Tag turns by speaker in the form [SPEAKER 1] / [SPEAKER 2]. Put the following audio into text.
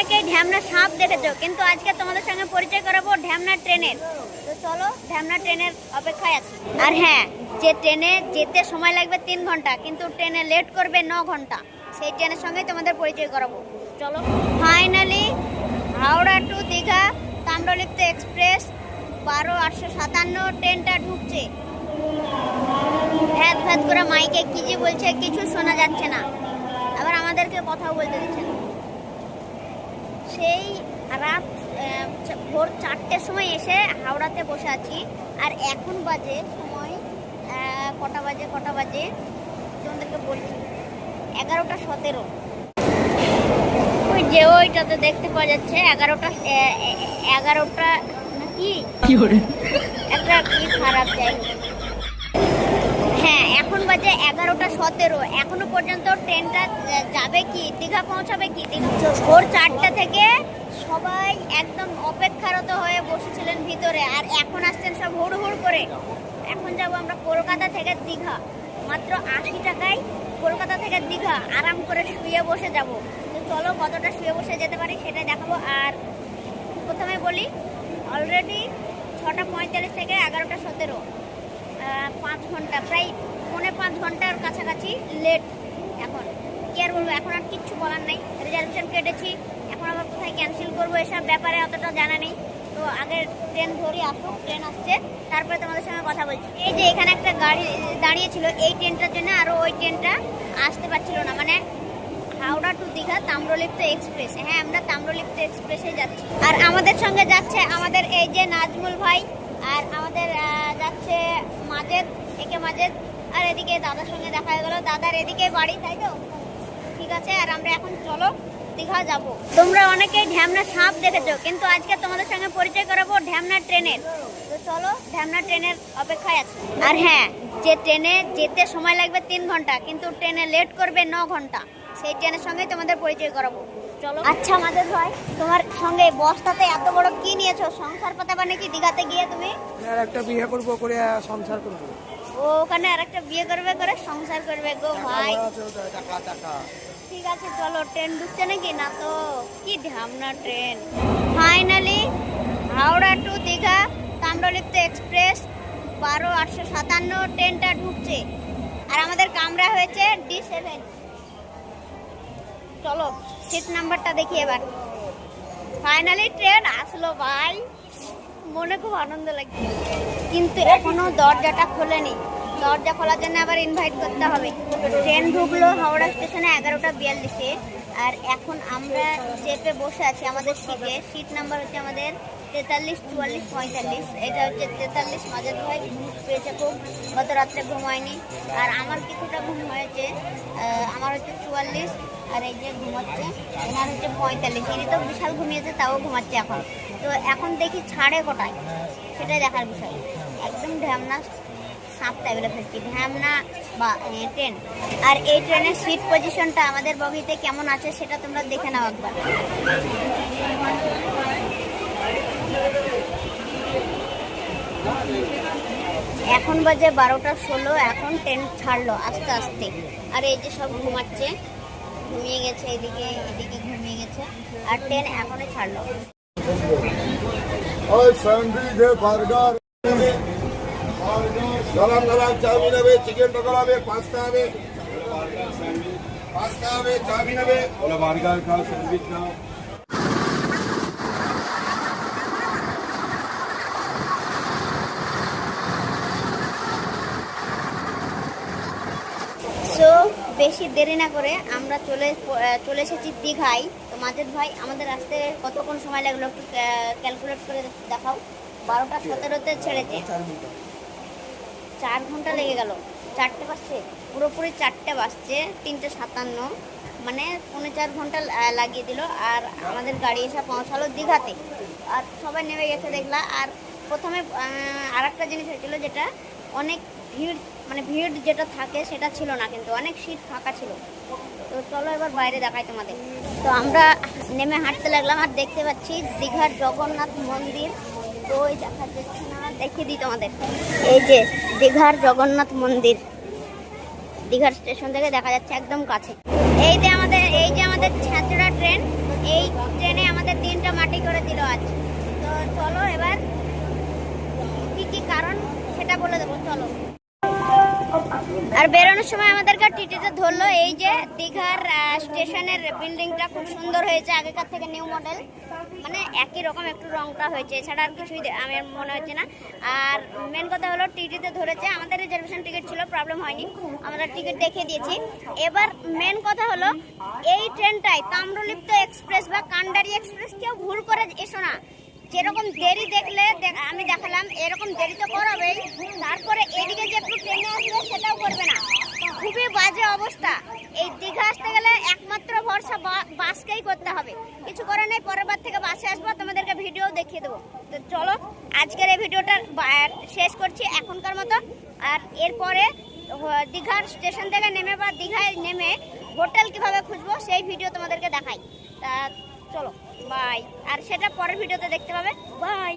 [SPEAKER 1] অনেকেই ঢ্যামনা সাপ দেখেছ, কিন্তু আজকে তোমাদের সঙ্গে পরিচয় করাবো ঢ্যামনা ট্রেনের। তো চলো, ঢ্যামনা ট্রেনের অপেক্ষায় আছি। আর হ্যাঁ যে ট্রেনে যেতে সময় লাগবে তিন ঘণ্টা, কিন্তু ট্রেনে লেট করবে ন ঘণ্টা। সেই ট্রেনের সঙ্গে তোমাদের পরিচয় করাবো। চলো, finally Howrah to Digha Tamralipta express, বারো আটশো সাতান্ন ট্রেনটা ঢুকছে। ভ্যাত ভ্যাত করে মাইকে কি যে বলছে, কিছু শোনা যাচ্ছে না। আবার আমাদেরকে কথাও বলতে দিচ্ছে না। সেই রাত ভোর চারটের সময় এসে হাওড়াতে বসে আছি। আর এখন বাজে সময় কটা বাজে কটা বাজে তোমাদেরকে বলছি। এগারোটা সতেরো। ওই যে ওইটাতে দেখতে পাওয়া যাচ্ছে এগারোটা এগারোটা নাকি একটা কি খারাপ হোক। হ্যাঁ এখন বাজে এগারোটা সতেরো। এখনও পর্যন্ত ট্রেনটা যাবে কি দীঘা পৌঁছাবে কি? ভোর চারটা থেকে সবাই একদম অপেক্ষারত হয়ে বসেছিলেন ভিতরে আর এখন আসছেন সব হুড় হুড় করে। এখন যাব আমরা কলকাতা থেকে দীঘা। মাত্র আশি টাকায় কলকাতা থেকে দীঘা আরাম করে শুয়ে বসে যাব। তো চলো কতটা শুয়ে বসে যেতে পারি সেটাই দেখাবো। আর প্রথমে বলি অলরেডি ছটা পঁয়তাল্লিশ থেকে এগারোটা সতেরো। পাঁচ ঘণ্টা, প্রায় পৌনে পাঁচ ঘণ্টার কাছাকাছি লেট এখন। কি আর বলব, এখন আর কিচ্ছু বলার নেই। রিজার্ভেশন কেটেছি, এখন আবার কোথায় ক্যান্সেল করব এসব ব্যাপারে অতটা জানা নেই। তো আগে ট্রেন ধরে আসুক ট্রেন আসছে, তারপরে তোমাদের সঙ্গে কথা বলছি। এই যে এখানে একটা গাড়ি, দাঁড়িয়েছিল, এই ট্রেনটার জন্য আরও ওই ট্রেনটা আসতে পারছিল না। মানে হাওড়া টু দীঘা তাম্রলিপ্ত এক্সপ্রেস হ্যাঁ আমরা তাম্রলিপ্ত এক্সপ্রেসে যাচ্ছি। আর আমাদের সঙ্গে যাচ্ছে আমাদের এই যে নাজমুল ভাই, আর আমাদের যাচ্ছে মাজেদ একে মাজেদ আর এদিকে দাদার সঙ্গে দেখা গেল। দাদার এদিকে বাড়ি, তাই তো? ঠিক আছে, আর আমরা এখন চলো দীঘা যাব। তোমরা অনেকেই ঢ্যামনা সাপ দেখেছ, কিন্তু আজকে তোমাদের সঙ্গে পরিচয় করাবো ঢ্যামনা ট্রেনের। তো চলো, ঢ্যামনা ট্রেনের অপেক্ষায় আছি। আর হ্যাঁ যে ট্রেনে যেতে সময় লাগবে তিন ঘণ্টা, কিন্তু ট্রেনে লেট করবে ন ঘণ্টা। সেই ট্রেনের সঙ্গেই তোমাদের পরিচয় করাবো। আচ্ছা আমাদের ভাই তোমার সঙ্গে বস্তাতে এত বড় কি নিয়েছো? সংসার পাতাবা নাকি দীঘাতে গিয়ে তুমি?
[SPEAKER 2] আর একটা বিয়ে করব করে সংসার করব।
[SPEAKER 1] ও ওখানে আর একটা বিয়ে করবে করে সংসার করবে গো ভাই। ঠিক আছে চলো ট্রেন ঢুকছে নাকি? না তো কি ঢামনা train. Finally Howrah to Digha Tamralipta express বারো আটশো সাতান্ন ট্রেনটা ঢুকছে। আর আমাদের কামরা হয়েছে ডি সেভেন। চলো। সিট নাম্বারটা দেখি এবার। ফাইনালি ট্রেন আসলো ভাই। মনে খুব আনন্দ লাগছে। কিন্তু এখনও দরজাটা খোলেনি। দরজা খোলার জন্য আবার ইনভাইট করতে হবে। ট্রেন ঢুকলো হাওড়া স্টেশনে এগারোটা বিয়াল্লিশে আর এখন আমরা চেপে বসে আছি আমাদের সিটে সিট নাম্বার হচ্ছে আমাদের তেতাল্লিশ, চুয়াল্লিশ, পঁয়তাল্লিশ। এটা হচ্ছে তেতাল্লিশ মাঝে ভাই। ঘুম পেয়েছে খুব। গত রাত্রে ঘুমায়নি। আর আমার কিছুটা ঘুম হয়েছে। আমার হচ্ছে চুয়াল্লিশ। আর এই যে ঘুমাচ্ছে, এনার হচ্ছে পঁয়তাল্লিশ, ইনি তো বিশাল ঘুমিয়েছে, তাও ঘুমাচ্ছে এখন। তো এখন দেখি ছাড়ে কটায়, সেটাই দেখার বিষয়। একদম ঢ্যামনা সাতটায় বেলা ফেলছি ঢ্যামনা বা ট্রেন আর এই ট্রেনের সিট পজিশনটা আমাদের বগিতে কেমন আছে, সেটা তোমরা দেখে নাও একবার। এখন বাজে বারোটা ষোলো, এখন ট্রেন ছাড়লো আস্তে আস্তে। আর এই যে সব ঘুমাচ্ছে ঘুমিয়ে গেছে এদিকে এদিকে ঘুমিয়ে গেছে। আর ট্রেন এখনই ছাড়লো।
[SPEAKER 3] ওই স্যান্ডউইচ বার্গার গরম গরম চাউমিন হবে চিকেন পকোড়া হবে পাস্তা হবে। পাস্তা হবে চাউমিন হবে বার্গার খাও স্যান্ডউইচ খাও।
[SPEAKER 1] বেশি দেরি না করে আমরা চলে চলে এসেছি দীঘায়। তো মাজেদ ভাই, আমাদের আসতে কতক্ষণ সময় লাগল একটু ক্যালকুলেট করে দেখাও। বারোটা সতেরোতে ছেড়েছে। চার ঘণ্টা লেগে গেল। চারটে বাজছে। পুরোপুরি চারটে বাজছে, তিনটে সাতান্ন। মানে পৌনে চার ঘণ্টা লাগিয়ে দিল। আর আমাদের গাড়ি এসে পৌঁছালো দীঘাতে। আর সবাই নেমে গেছে দেখলা। আর প্রথমে আর একটা জিনিস হয়েছিল যেটা, অনেক ভিড় মানে ভিড় যেটা থাকে সেটা ছিল না কিন্তু অনেক সিট ফাঁকা ছিল। তো চলো এবার বাইরে দেখাই তোমাদের। তো আমরা নেমে হাঁটতে লাগলাম আর দেখতে পাচ্ছি দীঘার জগন্নাথ মন্দির। তো ওই দেখা যাচ্ছে না, দেখিয়ে দিই তোমাদের। এই যে দীঘার জগন্নাথ মন্দির। দীঘার স্টেশন থেকে দেখা যাচ্ছে একদম কাছে। এই যে আমাদের, এই যে আমাদের ছাত্রা ট্রেন, এই ট্রেনে আমাদের দিনটা মাটি করে দিল আজ। তো চলো এবার কি কি কারণ সেটা বলে দেবো, চলো। আর বেরোনোর সময় আমাদেরকে টিটিতে ধরলো, এই যে দীঘার স্টেশনের বিল্ডিংটা খুব সুন্দর হয়েছে, আগেকার থেকে নিউ মডেল মানে একই রকম একটু রংটা হয়েছে, এছাড়া আর কিছুই আমার মনে হচ্ছে না। আর মেন কথা হলো, টিটিতে ধরেছে, আমাদের রিজার্ভেশন টিকিট ছিল প্রবলেম হয়নি, আমরা টিকিট দেখিয়ে দিয়েছি। এবার মেন কথা হলো, এই ট্রেনটায় তাম্রলিপ্ত এক্সপ্রেস বা কান্ডারি এক্সপ্রেস কেউ ভুল করে এসো না। যেরকম দেরি দেখলে আমি দেখালাম, এরকম দেরি তো করাবেই। তারপরে এদিকে যে একটু ট্রেনে আসবে সেটাও করবে না। খুবই বাজে অবস্থা। এই দীঘা আসতে গেলে একমাত্র ভরসা বাসকেই করতে হবে। কিছু করে নেই, পরের বার থেকে বাসে আসব, তোমাদেরকে ভিডিও দেখিয়ে দেবো। তো চলো, আজকের এই ভিডিওটা শেষ করছি এখনকার মতো। আর এরপরে দীঘার স্টেশন থেকে নেমে বা দীঘায় নেমে হোটেল কীভাবে খুঁজবো, সেই ভিডিও তোমাদেরকে দেখাই। তা চলো। বাই। আর সেটা পরের ভিডিওতে দেখতে পাবে। বাই।